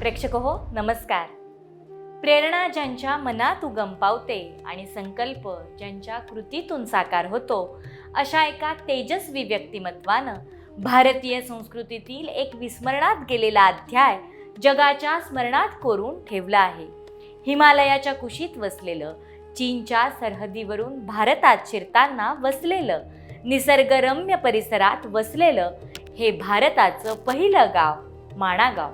प्रेक्षक हो नमस्कार. प्रेरणा ज्यांच्या मनात उगम पावते आणि संकल्प ज्यांच्या कृतीतून साकार होतो अशा एका तेजस्वी व्यक्तिमत्वानं भारतीय संस्कृतीतील एक विस्मरणात गेलेला अध्याय जगाच्या स्मरणात कोरून ठेवला आहे. हिमालयाच्या कुशीत वसलेलं चीनच्या सरहदीवरून भारतात शिरताना वसलेलं निसर्गरम्य परिसरात वसलेलं हे भारताचं पहिलं गाव माणागाव.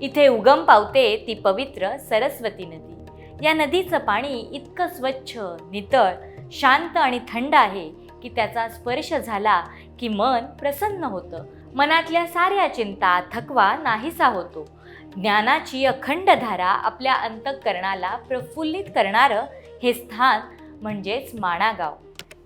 इथे उगम पावते ती पवित्र सरस्वती नदी. या नदीचं पाणी इतकं स्वच्छ नितळ शांत आणि थंड आहे की त्याचा स्पर्श झाला की मन प्रसन्न होतं. मनातल्या साऱ्या चिंता थकवा नाहीसा होतो. ज्ञानाची अखंड धारा आपल्या अंतःकरणाला प्रफुल्लित करणारं हे स्थान म्हणजेच माणागाव.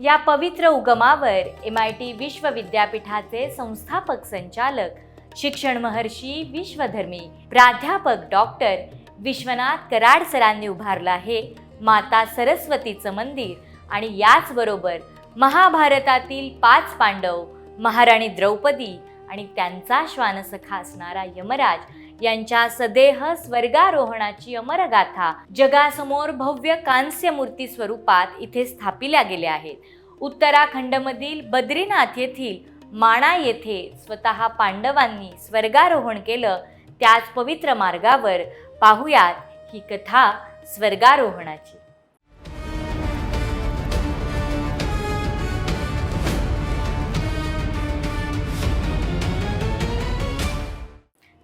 या पवित्र उगमावर एम आय टी विश्वविद्यापीठाचे संस्थापक संचालक शिक्षण महर्षी विश्वधर्मी प्राध्यापक डॉक्टर विश्वनाथ कराड सरांनी उभारलं आहे. माता सरस्वतीचं मंदिर आणि याचबरोबर महाभारतातील पाच पांडव महाराणी द्रौपदी आणि त्यांचा श्वानसखा असणारा यमराज यांच्या सदेह स्वर्गारोहणाची अमरगाथा जगासमोर भव्य कांस्य मूर्ती स्वरूपात इथे स्थापिल्या गेल्या आहेत. उत्तराखंडमधील बद्रीनाथ येथील माणा येथे स्वतः पांडवांनी स्वर्गारोहण केलं. त्याच पवित्र मार्गावर पाहुयात ही कथा स्वर्गारोहणाची.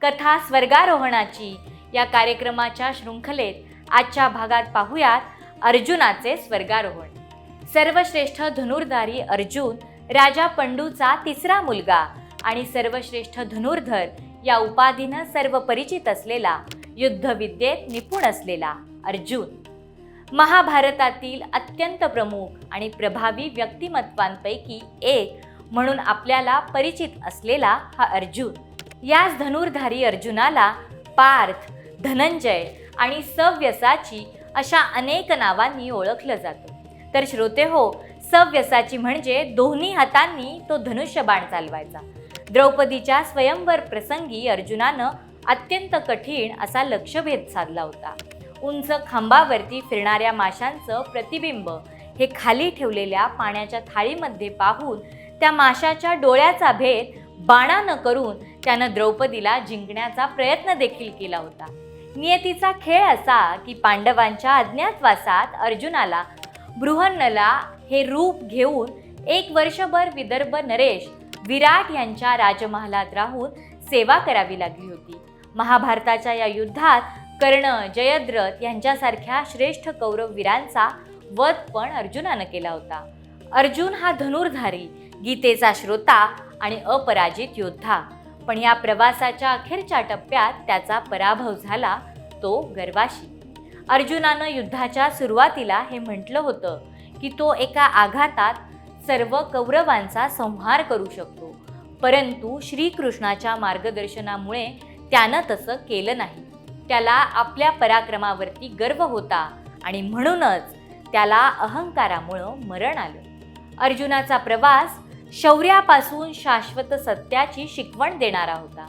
कथा स्वर्गारोहणाची या कार्यक्रमाच्या शृंखलेत आजच्या भागात पाहुयात अर्जुनाचे स्वर्गारोहण. सर्वश्रेष्ठ धनुर्धारी अर्जुन राजा पंडूचा तिसरा मुलगा आणि सर्वश्रेष्ठ धनुर्धर या उपाधीनं सर्व परिचित असलेला युद्धविद्येत निपुण असलेला अर्जुन. महाभारतातील अत्यंत प्रमुख आणि प्रभावी व्यक्तिमत्वांपैकी एक म्हणून आपल्याला परिचित असलेला हा अर्जुन. याच धनुर्धारी अर्जुनाला पार्थ धनंजय आणि सव्यसाची अशा अनेक नावांनी ओळखलं जातं. तर श्रोते हो सव्यसाची म्हणजे दोन्ही हातांनी तो धनुष्यबाण चालवायचा. द्रौपदीच्या स्वयंवर प्रसंगी अर्जुनानं अत्यंत कठीण असा लक्षभेद साधला होता. उंच खांबावरती फिरणाऱ्या माशांचं प्रतिबिंब हे खाली ठेवलेल्या पाण्याच्या थाळीमध्ये पाहून त्या माशाच्या डोळ्याचा भेद बाणानं करून त्यानं द्रौपदीला जिंकण्याचा प्रयत्न देखील केला होता. नियतीचा खेळ असा की पांडवांच्या अज्ञातवासात अर्जुनाला बृहन्नला हे रूप घेऊन एक वर्षभर विदर्भ नरेश विराट यांच्या राजमहालात राहून सेवा करावी लागली होती. महाभारताच्या या युद्धात कर्ण जयद्रथ यांच्यासारख्या श्रेष्ठ कौरव वीरांचा वध पण अर्जुनानं केला होता. अर्जुन हा धनुर्धारी गीतेचा श्रोता आणि अपराजित योद्धा. पण या प्रवासाच्या अखेरच्या टप्प्यात त्याचा पराभव झाला तो गर्वाशी. अर्जुनानं युद्धाच्या सुरुवातीला हे म्हटलं होतं की तो एका आघातात सर्व कौरवांचा संहार करू शकतो. परंतु श्रीकृष्णाच्या मार्गदर्शनामुळे त्यानं तसं केलं नाही. त्याला आपल्या पराक्रमावरती गर्व होता आणि म्हणूनच त्याला अहंकारामुळं मरण आलं. अर्जुनाचा प्रवास शौर्यापासून शाश्वत सत्याची शिकवण देणारा होता.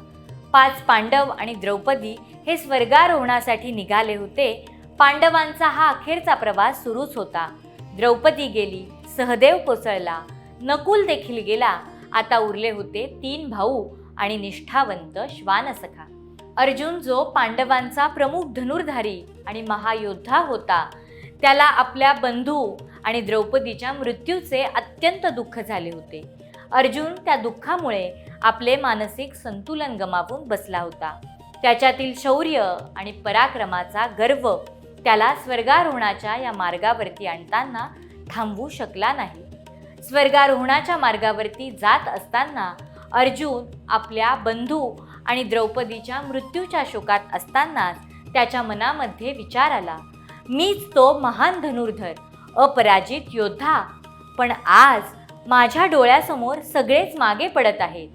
पाच पांडव आणि द्रौपदी हे स्वर्गारोहणासाठी निघाले होते. पांडवांचा हा अखेरचा प्रवास सुरूच होता. द्रौपदी गेली सहदेव कोसळला नकुल देखील गेला. आता उरले होते तीन भाऊ आणि निष्ठावंत श्वानसखा. अर्जुन जो पांडवांचा प्रमुख धनुर्धारी आणि महायोद्धा होता त्याला आपल्या बंधू आणि द्रौपदीच्या मृत्यूचे अत्यंत दुःख झाले होते. अर्जुन त्या दुःखामुळे आपले मानसिक संतुलन गमावून बसला होता. त्याच्यातील शौर्य आणि पराक्रमाचा गर्व त्याला स्वर्गारोहणाच्या या मार्गावरती आणताना थांबवू शकला नाही. स्वर्गारोहणाच्या मार्गावरती जात असताना अर्जुन आपल्या बंधू आणि द्रौपदीच्या मृत्यूच्या शोकात असतानाच त्याच्या मनामध्ये विचार आला मीच तो महान धनुर्धर अपराजित योद्धा पण आज माझ्या डोळ्यासमोर सगळेच मागे पडत आहेत.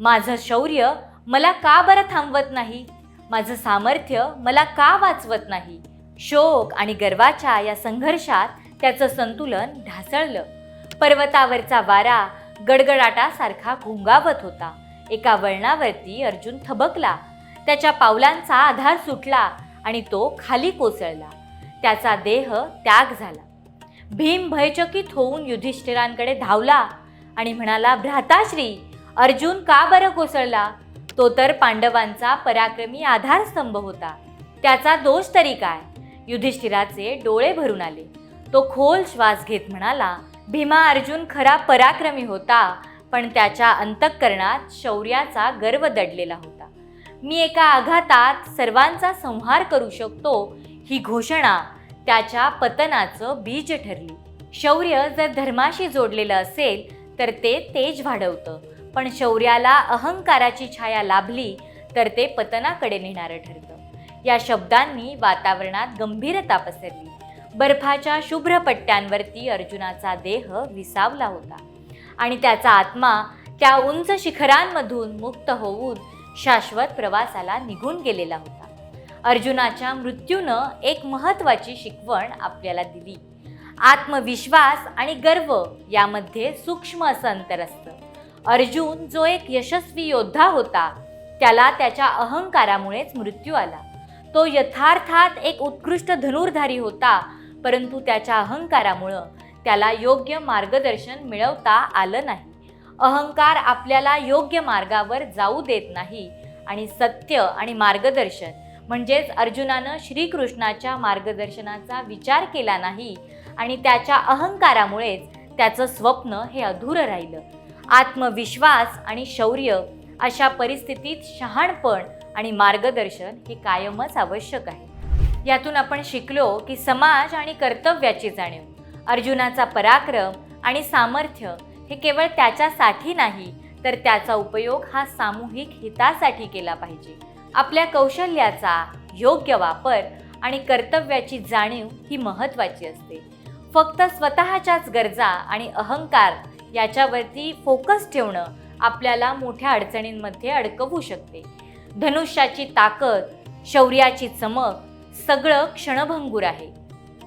माझं शौर्य मला का बरं थांबवत नाही? माझं सामर्थ्य मला का वाचवत नाही? शोक आणि गर्वाच्या या संघर्षात त्याचं संतुलन ढासळलं. पर्वतावरचा वारा गडगडाटासारखा घोंगावत होता. एका वळणावरती अर्जुन थबकला. त्याच्या पावलांचा आधार सुटला आणि तो खाली कोसळला. त्याचा देह त्याग झाला. भीम भयचकित होऊन युधिष्ठिरांकडे धावला आणि म्हणाला भ्राताश्री अर्जुन का बरं कोसळला? तो तर पांडवांचा पराक्रमी आधारस्तंभ होता. त्याचा दोष तरी काय? युधिष्ठिराचे डोळे भरून आले. तो खोल श्वास घेत म्हणाला भीमा अर्जुन खरा पराक्रमी होता पण त्याच्या अंतःकरणात शौर्याचा गर्व दडलेला होता. मी एका आघातात सर्वांचा संहार करू शकतो ही घोषणा त्याच्या पतनाचं बीज ठरली. शौर्य जर धर्माशी जोडलेलं असेल तर ते तेज वाढवतं पण शौर्याला अहंकाराची छाया लाभली तर ते पतनाकडे नेणारं ठरतं. या शब्दांनी वातावरणात गंभीरता पसरली. बर्फाच्या शुभ्र पट्ट्यांवरती अर्जुनाचा देह विसावला होता. आणि त्याचा आत्मा त्या उंच शिखरांमधून मुक्त होऊन शाश्वत प्रवासाला निघून गेलेला होता. अर्जुनाच्या मृत्यूनं एक महत्त्वाची शिकवण आपल्याला दिली. आत्मविश्वास आणि गर्व यामध्ये सूक्ष्म असं अंतर असतं. अर्जुन जो एक यशस्वी योद्धा होता त्याला त्याच्या अहंकारामुळेच मृत्यू आला. तो यथार्थात एक उत्कृष्ट धनुर्धारी होता परंतु त्याच्या अहंकारामुळं त्याला योग्य मार्गदर्शन मिळवता आलं नाही. अहंकार आपल्याला योग्य मार्गावर जाऊ देत नाही आणि सत्य आणि मार्गदर्शन म्हणजेच अर्जुनानं श्रीकृष्णाच्या मार्गदर्शनाचा विचार केला नाही आणि त्याच्या अहंकारामुळेच त्याचं स्वप्न हे अधुरं राहिलं. आत्मविश्वास आणि शौर्य अशा परिस्थितीत शहाणपण आणि मार्गदर्शन हे कायमच आवश्यक आहे. यातून आपण शिकलो की समाज आणि कर्तव्याची जाणीव अर्जुनाचा पराक्रम आणि सामर्थ्य हे केवळ त्याच्यासाठी नाही तर त्याचा उपयोग हा सामूहिक हितासाठी केला पाहिजे. आपल्या कौशल्याचा योग्य वापर आणि कर्तव्याची जाणीव ही महत्त्वाची असते. फक्त स्वतःच्याच गरजा आणि अहंकार याच्यावरती फोकस ठेवणं आपल्याला मोठ्या अडचणींमध्ये अडकवू शकते. धनुष्याची ताकद शौर्याची चमक सगळं क्षणभंगूर आहे.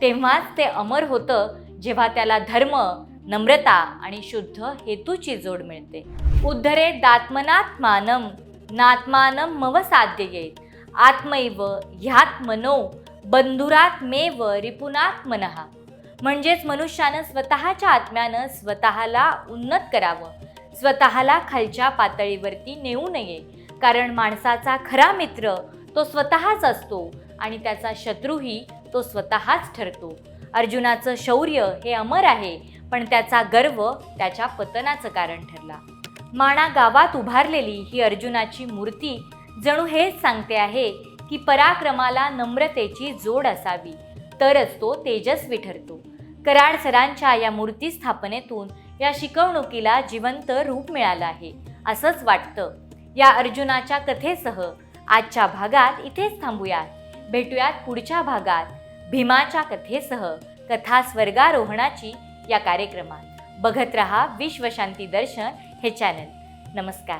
तेव्हाच ते अमर होतं जेव्हा त्याला धर्म नम्रता आणि शुद्ध हेतूची जोड मिळते. उद्धरे दात्मनात्मानम नात्मानम मव साध्य येत. आत्मैव ह्यात्मनो बंधुरात्मेव रिपुनात्मनहा म्हणजेच मनुष्यानं स्वतःच्या आत्म्यानं स्वतःला उन्नत करावं. स्वतःला खालच्या पातळीवरती नेऊ नये. कारण माणसाचा खरा मित्र तो स्वतःच असतो आणि त्याचा शत्रूही तो स्वतःच ठरतो. अर्जुनाचं शौर्य हे अमर आहे पण त्याचा गर्व त्याच्या पतनाचं कारण ठरला. माणा गावात उभारलेली ही अर्जुनाची मूर्ती जणू हेच सांगते आहे की पराक्रमाला नम्रतेची जोड असावी तरच तो तेजस्वी ठरतो. कराड सरांच्या या मूर्ती स्थापनेतून या शिकवणुकीला जिवंत रूप मिळालं आहे असंच वाटतं. या अर्जुनाच्या कथेसह आजच्या भागात इथेच थांबूयात. भेटूयात पुढच्या भागात. भीमाच्या कथेसह कथा स्वर्गारोहणाची या कार्यक्रमात. बघत रहा विश्वशांती दर्शन हे चॅनल नमस्कार.